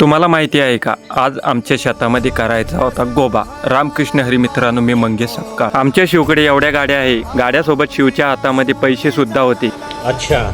तुम्हाला माहिती आहे का? आज आमच्या शेतामध्ये करायचा होता गोबा. रामकृष्ण हरिमित्रांनो मी मंगेश सपकाळ. आमच्या शिवकडे एवढ्या गाड्या आहे. गाड्यासोबत शिवच्या हातामध्ये पैसे सुद्धा होते. अच्छा.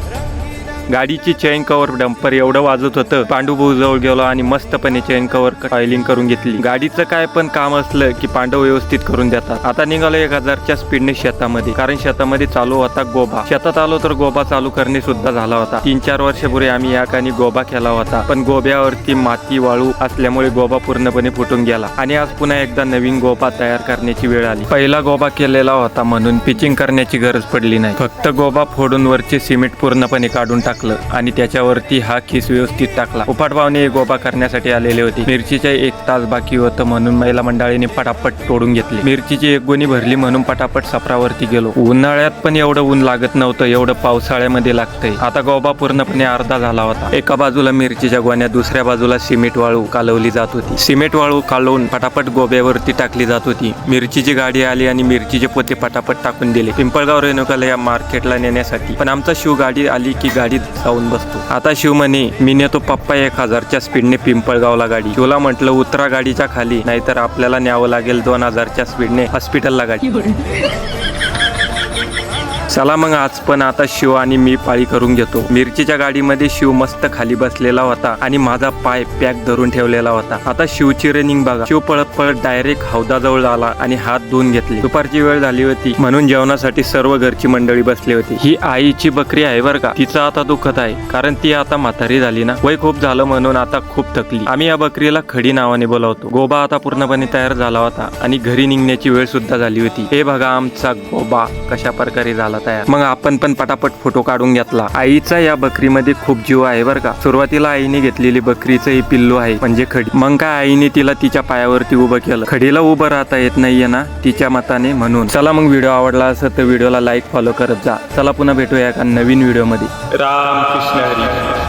गाडीची चेन कवर डंपर एवढं वाजत होतं. पांडुभाऊ जवळ गेलो आणि मस्तपणे चेन कवर फायलिंग करून घेतली. गाडीचं काय पण काम असलं की पांडव व्यवस्थित करून देतात. आता निघालो एक हजारच्या स्पीडने शेतामध्ये. कारण शेतामध्ये चालू होता गोबा. शेतात आलो तर गोबा चालू करणे सुद्धा झाला होता. तीन चार वर्षापूर्वी आम्ही या कानी गोबा केला होता. पण गोब्यावरती माती वाळू असल्यामुळे गोबा पूर्णपणे फुटून गेला. आणि आज पुन्हा एकदा नवीन गोबा तयार करण्याची वेळ आली. पहिला गोबा केलेला होता म्हणून पिचिंग करण्याची गरज पडली नाही. फक्त गोबा फोडून वरचे सिमेंट पूर्णपणे काढून टाक टाकलं आणि त्याच्यावरती हा खिस व्यवस्थित टाकला. उपाट भावने गोबा करण्यासाठी आलेले होते. मिरचीचे एक तास बाकी होतं म्हणून महिला मंडळीने पटापट तोडून घेतली. मिरचीची एक गोणी भरली म्हणून पटापट सफरावरती गेलो. उन्हाळ्यात पण एवढं ऊन लागत नव्हतं एवढं पावसाळ्यामध्ये लागतंय. आता गोबा पूर्णपणे अर्धा झाला होता. एका बाजूला मिरचीच्या गोण्या दुसऱ्या बाजूला सिमेंट वाळू कालवली जात होती. सिमेंट वाळू कालवून पटापट गोब्यावरती टाकली जात होती. मिरचीची गाडी आली आणि मिरचीचे पोते पटापट टाकून दिले. पिंपळगाव रेणुकाला या मार्केटला नेण्यासाठी. पण आमचा शिव गाडी आली की गाडीत जाऊन बसतो. आता शिव म्हणे मी नेतो पप्पा एक हजारच्या स्पीडने पिंपळगावला गाडी. शिवला म्हटलं उतरा गाडीच्या खाली नाहीतर आपल्याला न्यावं लागेल दोन हजारच्या स्पीडने हॉस्पिटलला गाडी. चला मग आज पण आता शिव आणि मी पाळी करून घेतो. मिरचीच्या गाडीमध्ये शिव मस्त खाली बसलेला होता आणि माझा पाय पॅक धरून ठेवलेला होता. आता शिवची रनिंग बघा. शिव पळत पळत डायरेक्ट हौदाजवळ आला आणि हात धुवून घेतले. दुपारची वेळ झाली होती म्हणून जेवणासाठी सर्व घरची मंडळी बसली होती. ही आईची बकरी आहे बरं का? तिचं आता दुखत आहे. कारण ती आता म्हातारी झाली ना. वय खूप झालं म्हणून आता खूप थकली. आम्ही या बकरीला खडी नावाने बोलावतो. गोबा आता पूर्णपणे तयार झाला होता आणि घरी निघण्याची वेळ सुद्धा झाली होती. हे बघा आमचा गोबा कशा प्रकारे झाला तयार. मग आपण पण पटापट फोटो काढून घेतला. आईचा या बकरीमध्ये खूप जीव आहे बरं का. सुरुवातीला आईने घेतलेली बकरीचं हे पिल्लू आहे म्हणजे खडी. मग काय आईने तिला तिच्या पायावरती उभं केलं. खडीला उभं राहता येत नाहीये ना तिच्या मताने म्हणून. चला मग व्हिडिओ आवडला असेल तर व्हिडिओला लाईक फॉलो करत जा. चला पुन्हा भेटूया एका नवीन व्हिडिओमध्ये. राम कृष्ण हरी.